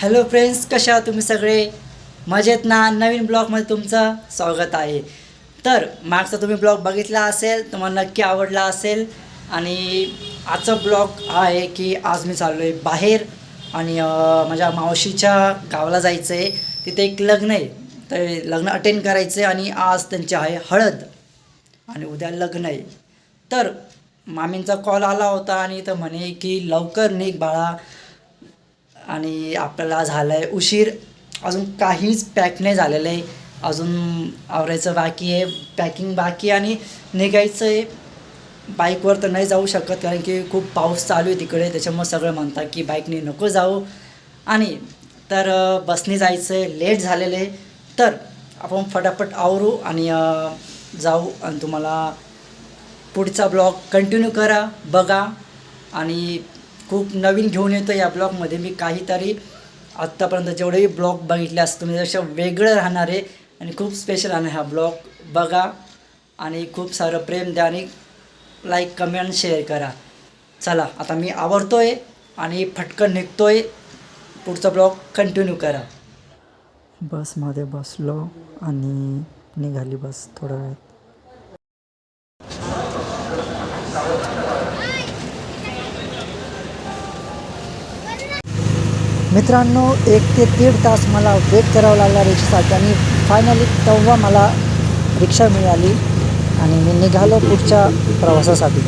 Hello friends कशा तुम्ही सगळे? मजेत ना? नवीन ब्लॉगमध्ये तुमचं स्वागत आहे. तर मागचा तुम्ही ब्लॉग बघितला असेल तुम्हाला नक्की आवडला असेल. आणि आजचा ब्लॉग हा आहे की आज मी चाललो आहे बाहेर आणि माझ्या मावशीच्या गावाला जायचं आहे तिथे एक लग्न आहे. तर लग्न अटेंड करायचं आहे आणि आज त्यांची आहे हळद. आणि उद्या लग्न आहे. तर मामींचा कॉल आला होता आणि तर म्हणे की लवकर निघ बाळा. आणि आपल्याला झालं आहे उशीर. अजून काहीच पॅक नाही झालेलं आहे. अजून आवरायचं बाकी आहे. पॅकिंग बाकी आणि निघायचं आहे. बाईकवर तर नाही जाऊ शकत कारण की खूप पाऊस चालू आहे तिकडे. त्याच्यामुळे सगळं म्हणतात की बाईकने नको जाऊ. आणि तर बसने जायचं आहे. लेट झालेलं आहे. तर आपण फटाफट आवरू आणि जाऊ आणि तुम्हाला पुढचा ब्लॉग कंटिन्यू करा बघा आणि खूप नवीन घेऊन येतो या ब्लॉगमध्ये. मी काहीतरी आत्तापर्यंत जेवढेही ब्लॉग बघितले असतो मी जसं वेगळं राहणार आहे आणि खूप स्पेशल आहे हा ब्लॉग. बघा आणि खूप सारं प्रेम द्या आणि लाईक कमेंट शेअर करा. चला आता मी आवडतो आहे आणि फटकन निघतो आहे पुढचा ब्लॉग कंटिन्यू करा. बसमध्ये बसलो आणि निघाली बस थोडा वेळ मित्रांनो एक ते दीड तास मला वेट करावा लागला रिक्षासाठी आणि फायनली तेव्हा मला रिक्षा मिळाली आणि मी निघालो पुढच्या प्रवासासाठी.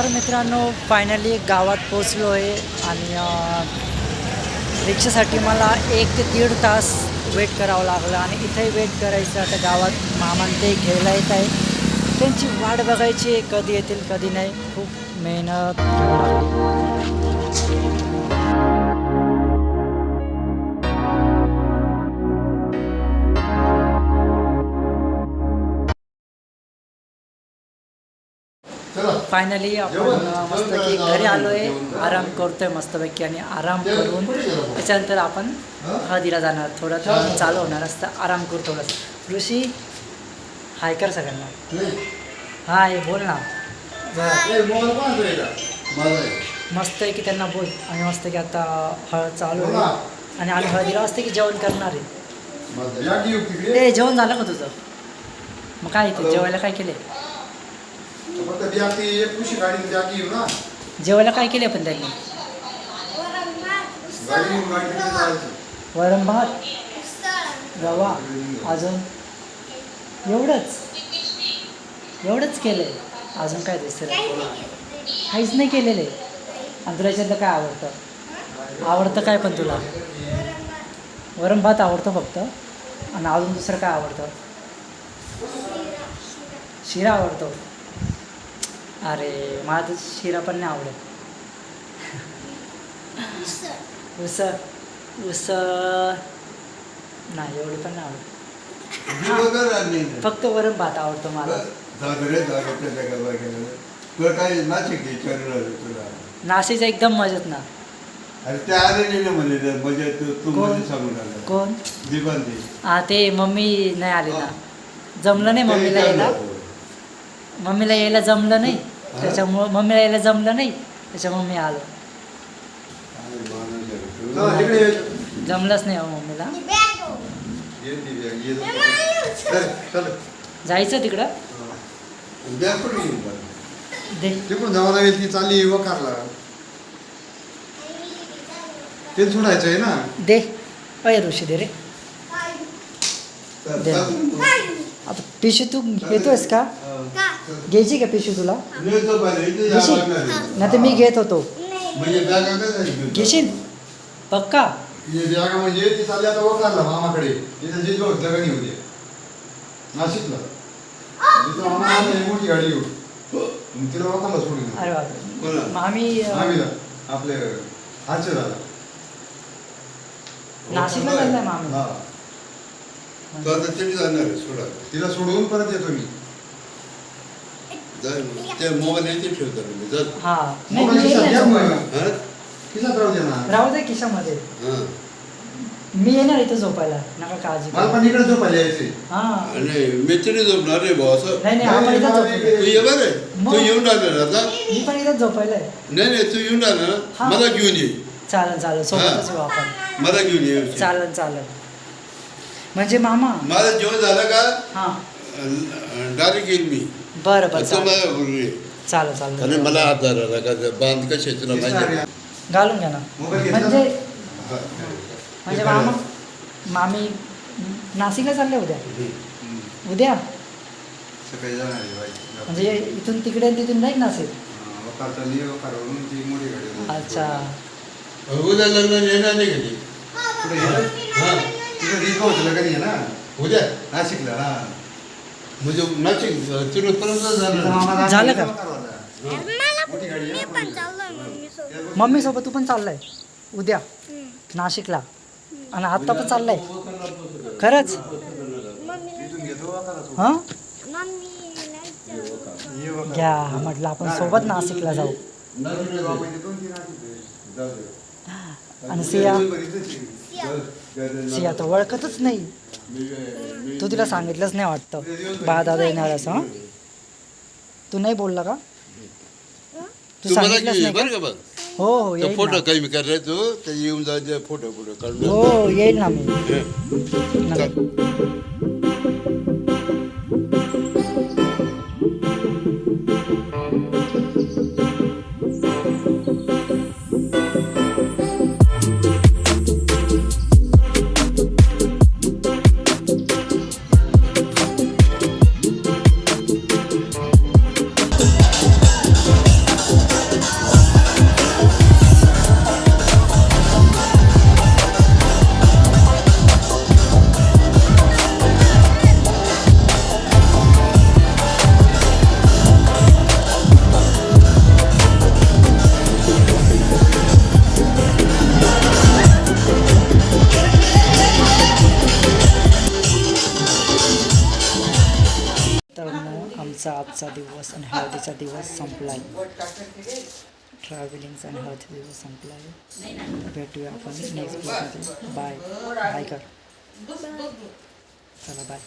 तर मित्रांनो फायनली गावात पोचलो आहे आणि रिक्षासाठी मला एक ते दीड तास वेट करावं लागलं आणि इथे वेट करायचं. आता गावात मामान ते घ्यायला येत आहे. त्यांची वाट बघायची कधी येतील कधी नाही. खूप मेहनत. फायनली आपण मस्तपैकी घरी आलो आहे आराम करतोय मस्तपैकी आणि आराम करून त्याच्यानंतर आपण हळदीला जाणार. थोडं थोडं चालू होणार असतं. आराम करू थोडंसं. ऋषी हाय कर सगळ्यांना. हाय बोल ना. मस्त आहे की त्यांना बोल. आणि मस्त की आता हळद चालू आहे. आणि आम्ही हळदीला असते की जेवण करणार आहे? ए जेवण झालं का तुझं? मग काय ते जेवायला काय केले जेवायला काय केले पण त्यांनी? वरण भात रवा अजून? एवढंच. एवढंच केलं आहे अजून काय दुसरं काहीच नाही केलेलं आहे आणि तुला याच्यातलं काय आवडतं? आवडतं काय पण तुला? वरण भात आवडतं फक्त. आणि अजून दुसरं काय आवडतं? शिरा आवडतो. अरे मला तर शिरा पण नाही आवडत. उस उस नाही एवढं पण नाही आवडत. फक्त वरण भात आवडतो मला. नाशिकचा एकदम मजेत ना. अरे ते आले नाही ना म्हणजे म्हणजे तू? म्हणजे सांगून आला. कोण? हा ते मम्मी नाही आली ना. जमलं नाही मम्मीला यायला. मम्मीला यायला जमलं नाही. त्याच्यामुळं मम्मीला यायला जमलं नाही. त्याच्यामुळे मी आलो. जमलंच नाही हो मम्मीला. जायचं तिकडं? दे. तिकडून जावं लागेल ती चालली ते सोडायचं आहे ना? दे. अय ऋषी दे रे. आता पिशू तू घेतोयस का? घ्यायची का पिशू तुला? घेशील? नाही तर मी घेत होतो. म्हणजे? घेशील? पक्का? म्हणजे ती चालली आता वकारला मामाकडे. तिथं जे जो लग्न होते नाशिकला. तिथं मामा आले मोठी गाडी तिला वकारला सोडून. अरे? बापरे. मग आम्ही आपले हाचे झाला नाशिकला चाललाय तिला सोडून परत येतो मी. ते मोबाईल येते ठेवतो मी हा नाही मोबाईल मी खिशात येणार घ्या झोपायला. मग. हा खिशात राहू दे ना राहू दे खिशामध्ये हा मी येणार इथं झोपायला नका काळजी मला करू. पण इकडे झोपायला यायचे हा आणि मी तरी झोपणार रे भाऊ असं नाही नाही आपण इथं तू झोपू ये बरे मग? तू येऊन राहिला ना आता मी पण इथं झोपायलाय नाही नाही तू येऊन हा. ना मला घेऊन ये चालेल चालेल सोबतच येऊ आपण मला घेऊन ये चालेल चालेल म्हणजे मामा माझं जेवण झालं का हा डायरेक्ट येईल मी बरं बरं चालेल. ये. चालेल आणि चालेल मला हात का बांध कसे तुला माहिती? घालून घ्या ना. म्हणजे. म्हणजे मामा मामी नाशिकला चालले उद्या? उद्या? सकाळी जाणार आहे बाई. म्हणजे इथून तिकडे आणि तिथून नाही नाशिक? हा. अच्छा. उद्या लग्न येणार नाही कधी? हा. उद्या? नाशिकला हा. म्हणजे तिरुपतीपर्यंत झालं. का? मम्मी सोबत तू पण चाललाय? उद्या? नाशिकला? आणि आता पण चाललाय? खरंच. हा. घ्या म्हटलं आपण सोबत नाशिकला जाऊ. आणि सिया? सिया तर ओळखतच नाही. तू तिला सांगितलंच नाही वाटतं. बा दादा येणार असं हं? तू नाही बोलला का? तू तू मला सांगितलंच घेऊन ये नाही बरं का का बघ हो हो तर येईल फोटो ना. काही मी करायचो ते येऊन जायचे फोटो फोटो काढून हो येईल ना मी. नक्की. आमचा आजचा दिवस आणि हळदीचा दिवस संपला आहे ट्रॅव्हलिंगचा आणि हळदीचा दिवस संपला आहे भेटूया आपण नेक्स्ट ब्लॉगमध्ये बाय बाय कर चला बाय